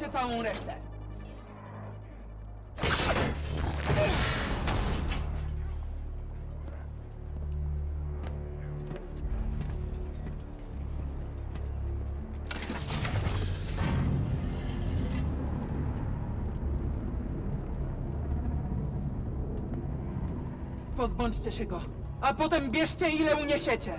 Zabierzcie całą resztę. Pozbądźcie się go, a potem bierzcie ile uniesiecie.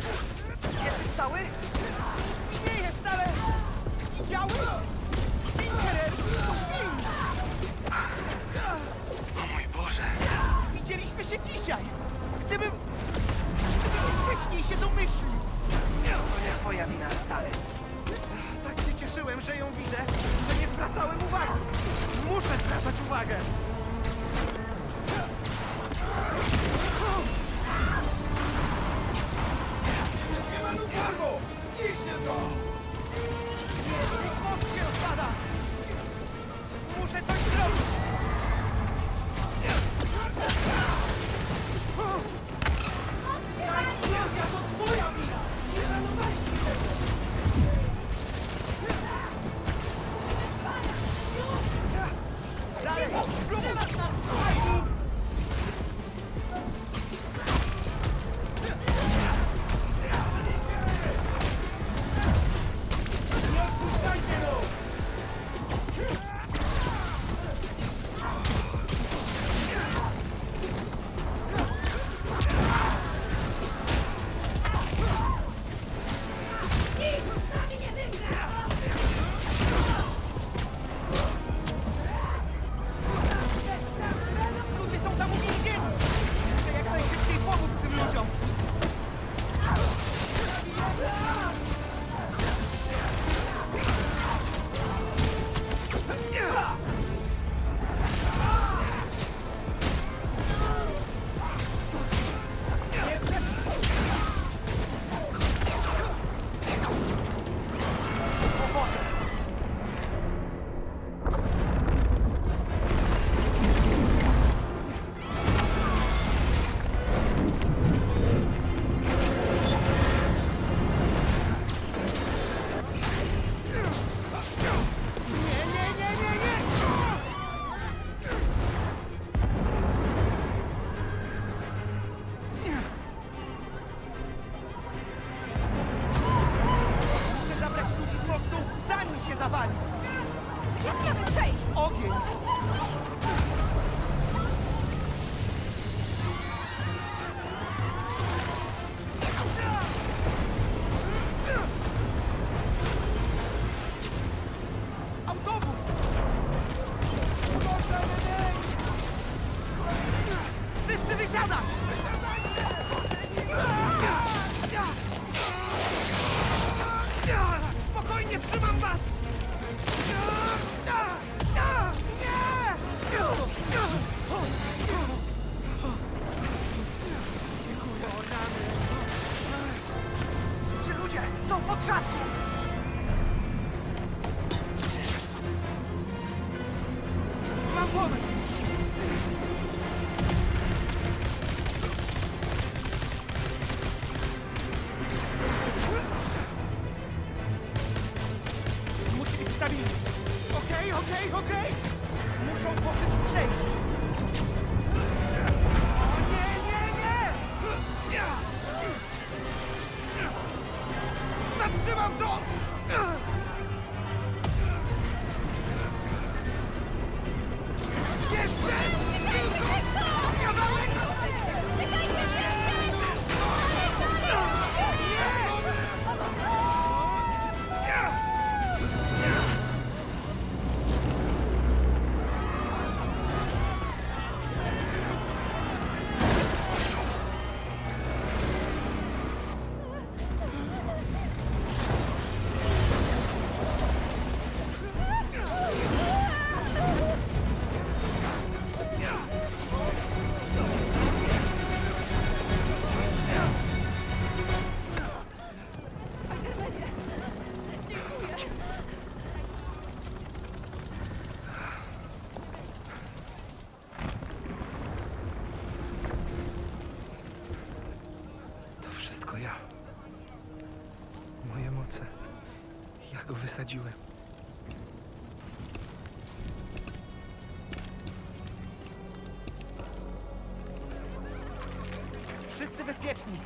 wybuch. Jesteś cały? Nie jest, ale... Widziałeś? To film! O mój Boże. Widzieliśmy się dzisiaj. Gdybym... Gdybym wcześniej się domyślił. To nie twoja wina, stary. Tak się cieszyłem, że ją widzę, że nie zwracałem uwagi. Muszę zwracać uwagę. Most się rozpada! Muszę coś zrobić! Zanim się zawali! Jak mam przejść? Ogień! Autobus! Wszyscy wysiadać! Wszyscy bezpieczni.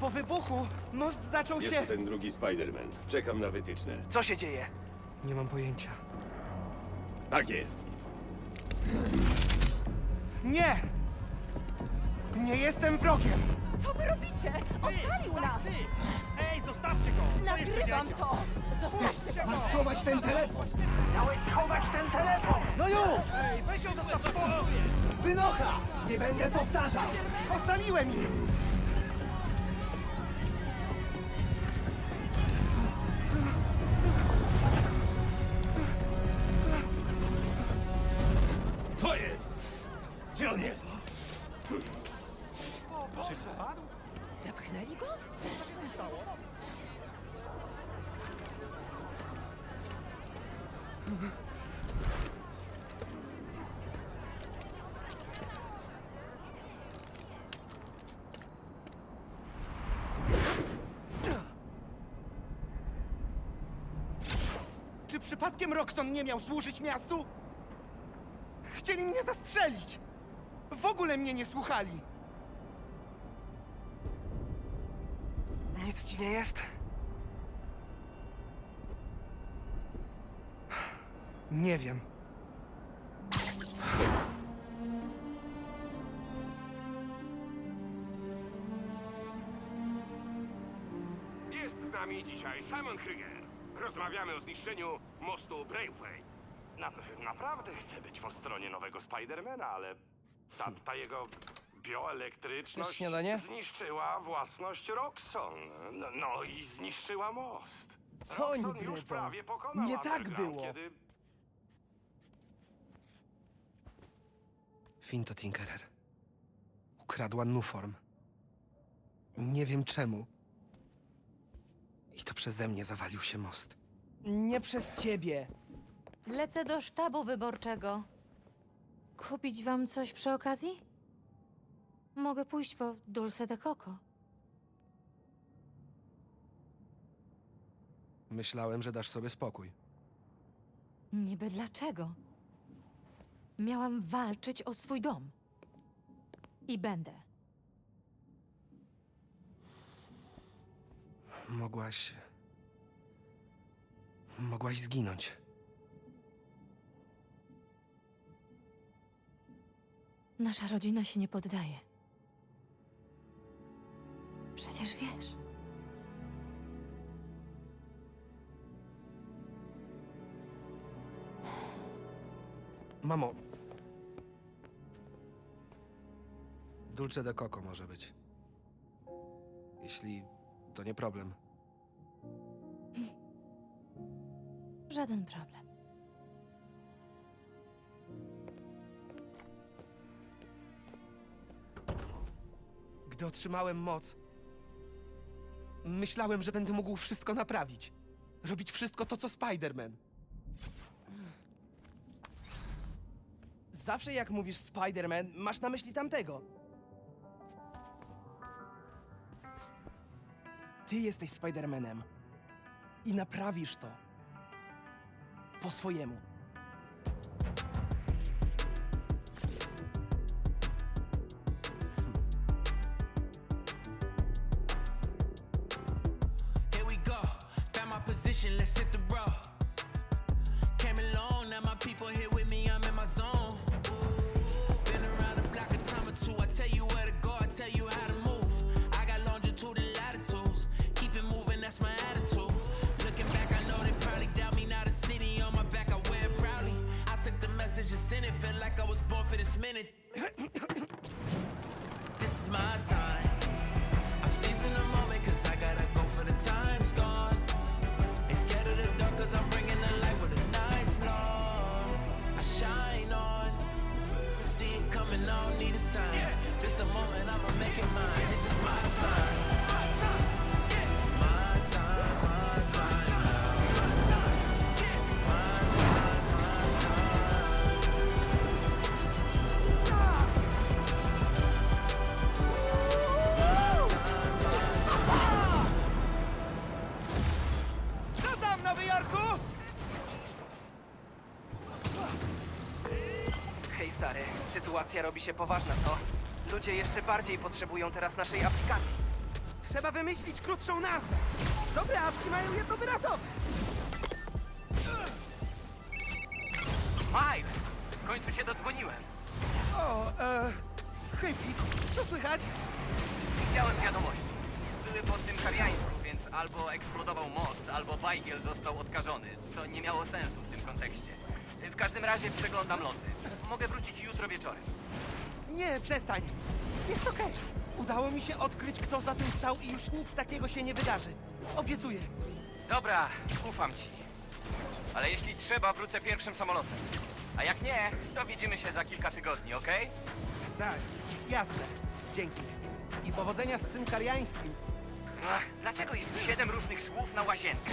Po wybuchu most zaczął Jest się... tu ten drugi Spider-Man. Czekam na wytyczne. Co się dzieje? Nie mam pojęcia. Tak jest. Nie! Nie jestem wrogiem! Co wy robicie? Ocalił nas! Ej, zostawcie go! Nagrywam to! Zostawcie go! Masz schować ten telefon! Miałeś schować ten telefon! No już! Ej, weź ją zostaw w! Wynocha! Nie będę powtarzał! Ocaliłem ich! Przypadkiem Roxton nie miał służyć miastu? Chcieli mnie zastrzelić! W ogóle mnie nie słuchali! Nic ci nie jest? Nie wiem. Jest z nami dzisiaj Simon Krieger. Rozmawiamy o zniszczeniu mostu Braveway. Na, naprawdę chcę być po stronie nowego Spidermana, ale ta, ta jego bioelektryczność śniadanie? zniszczyła własność Roxxon. No, no i zniszczyła most. Co oni Roxxon już bredzą? prawie pokonał Nie tak Underground, było. Kiedy... Finn to Tinkerer. Ukradła Nuform. Nie wiem czemu. I to przeze mnie zawalił się most. Nie przez ciebie. Lecę do sztabu wyborczego. Kupić wam coś przy okazji? Mogę pójść po Dulce de Coco. Myślałem, że dasz sobie spokój. Niby dlaczego? Miałam walczyć o swój dom. I będę. Mogłaś. Mogłaś zginąć. Nasza rodzina się nie poddaje. Przecież wiesz. Mamo. Dulce de Coco może być. Jeśli to nie problem. Żaden problem. Gdy otrzymałem moc, myślałem, że będę mógł wszystko naprawić. Robić wszystko to, co Spider-Man. Zawsze jak mówisz Spider-Man, masz na myśli tamtego. Ty jesteś Spider-Manem. I naprawisz to. Po swojemu. Position, let's hit the. Came now my people here with minute. this is my time. I'm seizing the moment cause I gotta go for the time's gone. Ain't scared of the dark cause I'm bringing the light with a nice long. I shine on. See it coming on, need a sign. This the moment I'ma make it mine. This is my time. Sytuacja robi się poważna, co? Ludzie jeszcze bardziej potrzebują teraz naszej aplikacji. Trzeba wymyślić krótszą nazwę. Dobre apki mają jednowyrazowe. Miles! W końcu się dodzwoniłem. O, e... Chybi, co słychać? Widziałem wiadomości. Były po symkariańsku, więc albo eksplodował most, albo Bajgiel został odkażony, co nie miało sensu w tym kontekście. W każdym razie przeglądam loty. Mogę wrócić jutro wieczorem. Nie, przestań. Jest okej. Udało mi się odkryć, kto za tym stał i już nic takiego się nie wydarzy. Obiecuję. Dobra, ufam ci. Ale jeśli trzeba, wrócę pierwszym samolotem. A jak nie, to widzimy się za kilka tygodni, okej? Tak, jasne. Dzięki. I powodzenia z Symkariańskim. Ach, Dlaczego jest siedem różnych słów na łazienkę?